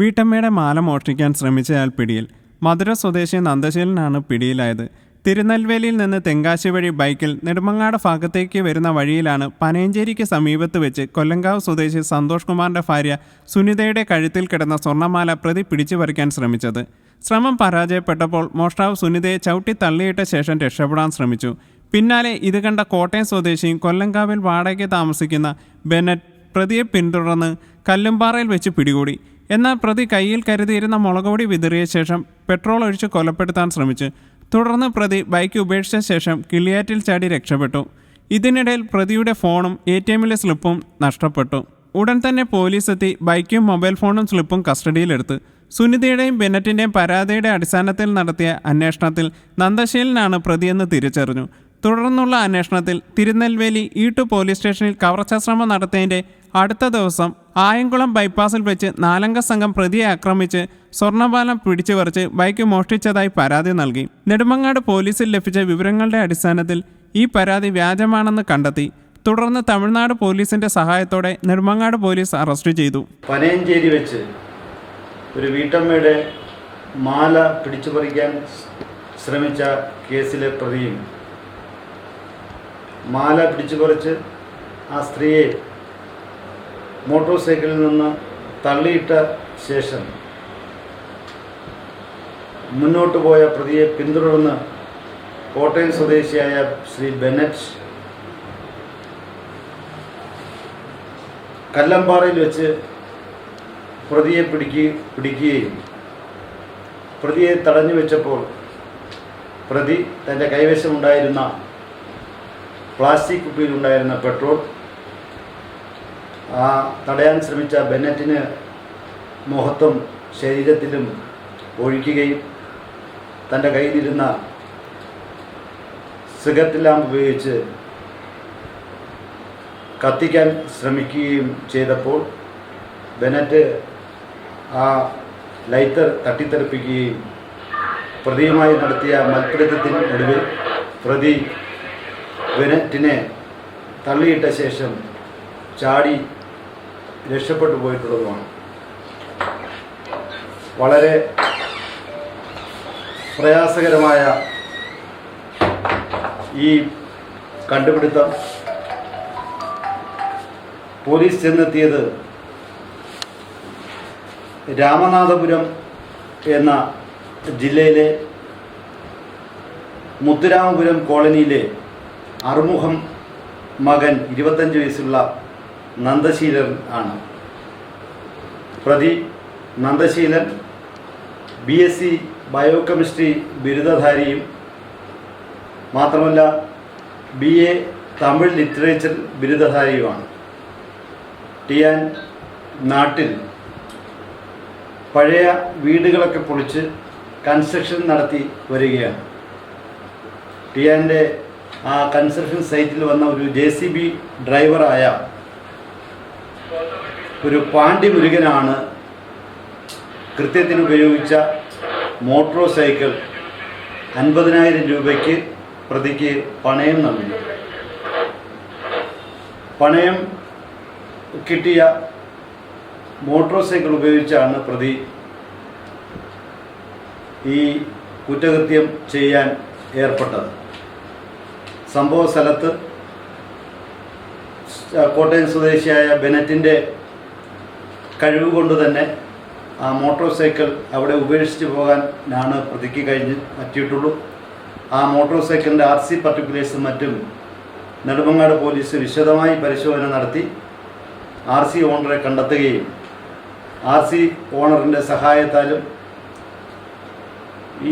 വീട്ടമ്മയുടെ മാല മോഷ്ടിക്കാൻ ശ്രമിച്ചയാൾ പിടിയിൽ. മധുര സ്വദേശി നന്ദശീലനാണ് പിടിയിലായത്. തിരുനെൽവേലിയിൽ നിന്ന് തെങ്കാശി വഴി ബൈക്കിൽ നെടുമങ്ങാട് ഭാഗത്തേക്ക് വരുന്ന വഴിയിലാണ് പനയഞ്ചേരിക്ക് സമീപത്ത് വെച്ച് കൊല്ലങ്കാവ് സ്വദേശി സന്തോഷ് കുമാറിന്റെ ഭാര്യ സുനിതയുടെ കഴുത്തിൽ കിടന്ന സ്വർണമാല പ്രതി പിടിച്ചു പറിക്കാൻ ശ്രമിച്ചത്. ശ്രമം പരാജയപ്പെട്ടപ്പോൾ മോഷ്ടാവ് സുനിതയെ ചവിട്ടി തള്ളിയിട്ട ശേഷം രക്ഷപ്പെടാൻ ശ്രമിച്ചു. പിന്നാലെ ഇത് കണ്ട കോട്ടയം സ്വദേശിയും കൊല്ലങ്കാവിൽ വാടകയ്ക്ക് താമസിക്കുന്ന ബെനറ്റ് പ്രതിയെ പിന്തുടർന്ന് കല്ലുംപാറയിൽ വെച്ച് പിടികൂടി. എന്നാൽ പ്രതി കയ്യിൽ കരുതിയിരുന്ന മുളകുപൊടി വിതറിയ ശേഷം പെട്രോൾ ഒഴിച്ച് കൊലപ്പെടുത്താൻ ശ്രമിച്ചു. തുടർന്ന് പ്രതി ബൈക്ക് ഉപേക്ഷിച്ച ശേഷം കിളിയാറ്റിൽ ചാടി രക്ഷപ്പെട്ടു. ഇതിനിടയിൽ പ്രതിയുടെ ഫോണും എ ടി എമ്മിലെ സ്ലിപ്പും നഷ്ടപ്പെട്ടു. ഉടൻ തന്നെ പോലീസ് എത്തി ബൈക്കും മൊബൈൽ ഫോണും സ്ലിപ്പും കസ്റ്റഡിയിലെടുത്ത്. സുനിതയുടെയും ബെനറ്റിന്റെയും പരാതിയുടെ അടിസ്ഥാനത്തിൽ നടത്തിയ അന്വേഷണത്തിൽ നന്ദശീലനാണ് പ്രതിയെന്ന് തിരിച്ചറിഞ്ഞു. തുടർന്നുള്ള അന്വേഷണത്തിൽ തിരുനെൽവേലി ഈട്ടു പോലീസ് സ്റ്റേഷനിൽ കവർച്ചാശ്രമം നടത്തിയതിന്റെ അടുത്ത ദിവസം ആയംകുളം ബൈപ്പാസിൽ വെച്ച് നാലംഗ സംഘം പ്രതിയെ ആക്രമിച്ച് സ്വർണപാലം പിടിച്ചു പറിച്ച് ബൈക്ക് മോഷ്ടിച്ചതായി പരാതി നൽകി. നെടുമങ്ങാട് പോലീസിൽ ലഭിച്ച വിവരങ്ങളുടെ അടിസ്ഥാനത്തിൽ ഈ പരാതി വ്യാജമാണെന്ന് കണ്ടെത്തി. തുടർന്ന് തമിഴ്നാട് പോലീസിന്റെ സഹായത്തോടെ നെടുമങ്ങാട് പോലീസ് അറസ്റ്റ് ചെയ്തു. പനയഞ്ചേരി വെച്ച് ഒരു വീട്ടമ്മയുടെ മാല പിടിച്ചുപറിക്കാൻ ശ്രമിച്ച കേസിലെ പ്രതിയും മാല പിടിച്ചു പറിച്ച് ആ സ്ത്രീയെ മോട്ടോർ സൈക്കിളിൽ നിന്ന് തള്ളിയിട്ട ശേഷം മുന്നോട്ട് പോയ പ്രതിയെ പിന്തുടർന്ന് കോട്ടയം സ്വദേശിയായ ശ്രീ ബെനറ്റ് കല്ലമ്പാറയിൽ വെച്ച് പ്രതിയെ പിടിക്കുക പിടിക്കുകയും പ്രതിയെ തടഞ്ഞു വെച്ചപ്പോൾ പ്രതി തന്റെ കൈവശമുണ്ടായിരുന്ന പ്ലാസ്റ്റിക് കുപ്പിയിലുണ്ടായിരുന്ന പെട്രോൾ ആ തടയാൻ ശ്രമിച്ച ബെന്നറ്റിന് മുഖത്തും ശരീരത്തിലും ഒഴിക്കുകയും തന്റെ കയ്യിലിരുന്ന സിഗരറ്റ് ലാമ്പ് ഉപയോഗിച്ച് കത്തിക്കാൻ ശ്രമിക്കുകയും ചെയ്തപ്പോൾ ബെനറ്റ് ആ ലൈറ്റർ തട്ടിത്തെറിപ്പിക്കുകയും പ്രതിയുമായി നടത്തിയ മൽപ്പിടുത്തത്തിന് ഒടുവിൽ പ്രതി ബെനറ്റിനെ തള്ളിയിട്ട ശേഷം ചാടി രക്ഷപ്പെട്ടു പോയിട്ടുള്ളതുമാണ്. വളരെ പ്രയാസകരമായ ഈ കണ്ടുപിടുത്തം പോലീസ് ചെന്നെത്തിയത് രാമനാഥപുരം എന്ന ജില്ലയിലെ മുത്തുരാമപുരം കോളനിയിലെ അറുമുഖം മകൻ ഇരുപത്തഞ്ച് വയസ്സുള്ള നന്ദശീലൻ ആണ്. പ്രതി Nandasheelan B S C biochemistry ബിരുദധാരിയും മാത്രമല്ല ബി എ തമിഴ് ലിറ്ററേച്ചർ ബിരുദധാരിയുമാണ്. ടിയാൻ നാട്ടിൽ പഴയ വീടുകളൊക്കെ പൊളിച്ച് കൺസ്ട്രക്ഷൻ നടത്തി വരികയാണ്. ടിയാന്റെ കൺസ്ട്രക്ഷൻ സൈറ്റിൽ വന്ന ഒരു ജെ സി ബി ഡ്രൈവറായ ഒരു പാണ്ഡി മുരുകനാണ് കൃത്യത്തിന് ഉപയോഗിച്ച മോട്ടോർ സൈക്കിൾ അൻപതിനായിരം രൂപയ്ക്ക് പ്രതിക്ക് പണയം നൽകി പണയം കിട്ടിയ മോട്ടോർ സൈക്കിൾ ഉപയോഗിച്ചാണ് പ്രതി ഈ കുറ്റകൃത്യം ചെയ്യാൻ ഏർപ്പെട്ടത്. സംഭവ സ്ഥലത്ത് കോട്ടയം സ്വദേശിയായ ബെനറ്റിന്റെ കഴിവ് കൊണ്ട് തന്നെ ആ മോട്ടോർ സൈക്കിൾ അവിടെ ഉപേക്ഷിച്ച് പോകാനാണ് പ്രതിക്ക് കഴിഞ്ഞ് പറ്റിയിട്ടുള്ളൂ. ആ മോട്ടോർ സൈക്കിളിന്റെ ആർ സി പർട്ടിക്കുലേഴ്സും മറ്റും നെടുമങ്ങാട് പോലീസ് വിശദമായി പരിശോധന നടത്തി ആർ സി ഓണറെ കണ്ടെത്തുകയും ആർ സി ഓണറിന്റെ സഹായത്താലും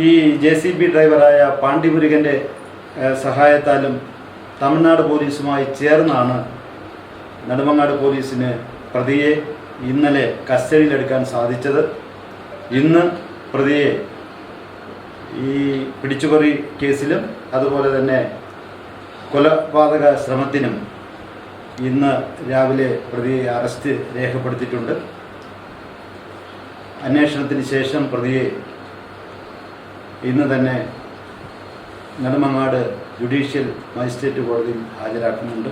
ഈ ജെ സി ബി ഡ്രൈവറായ പാണ്ഡിമുരുകന്റെ സഹായത്താലും തമിഴ്നാട് പോലീസുമായി ചേർന്നാണ് നെടുമങ്ങാട് പോലീസിന് പ്രതിയെ ഇന്നലെ കസ്റ്റഡിയിലെടുക്കാൻ സാധിച്ചത്. ഇന്ന് പ്രതിയെ ഈ പിടിച്ചുപറി കേസിലും അതുപോലെ തന്നെ കൊലപാതക ശ്രമത്തിനും ഇന്ന് രാവിലെ പ്രതിയെ അറസ്റ്റ് രേഖപ്പെടുത്തിയിട്ടുണ്ട്. അന്വേഷണത്തിന് ശേഷം പ്രതിയെ ഇന്ന് തന്നെ നെടുമങ്ങാട് ജുഡീഷ്യൽ മജിസ്ട്രേറ്റ് കോടതിയിൽ ഹാജരാക്കുന്നുണ്ട്.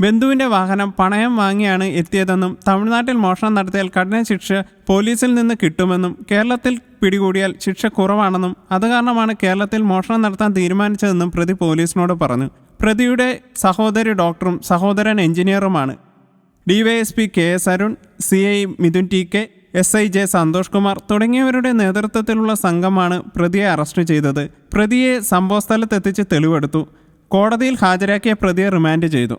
ബന്ധുവിന്റെ വാഹനം പണയം വാങ്ങിയാണ് എത്തിയതെന്നും തമിഴ്നാട്ടിൽ മോഷണം നടത്തിയാൽ കഠിന ശിക്ഷ പോലീസിൽ നിന്ന് കിട്ടുമെന്നും കേരളത്തിൽ പിടികൂടിയാൽ ശിക്ഷ കുറവാണെന്നും അത് കാരണമാണ് കേരളത്തിൽ മോഷണം നടത്താൻ തീരുമാനിച്ചതെന്നും പ്രതി പോലീസിനോട് പറഞ്ഞു. പ്രതിയുടെ സഹോദരി ഡോക്ടറും സഹോദരൻ എഞ്ചിനീയറുമാണ്. DYSP K S Arun C I Mithun T K S I J Santhosh Kumar തുടങ്ങിയവരുടെ നേതൃത്വത്തിലുള്ള സംഘമാണ് പ്രതിയെ അറസ്റ്റ് ചെയ്തത്. പ്രതിയെ സംഭവസ്ഥലത്തെത്തിച്ച് തെളിവെടുത്തു. കോടതിയിൽ ഹാജരാക്കിയ പ്രതിയെ റിമാൻഡ് ചെയ്തു.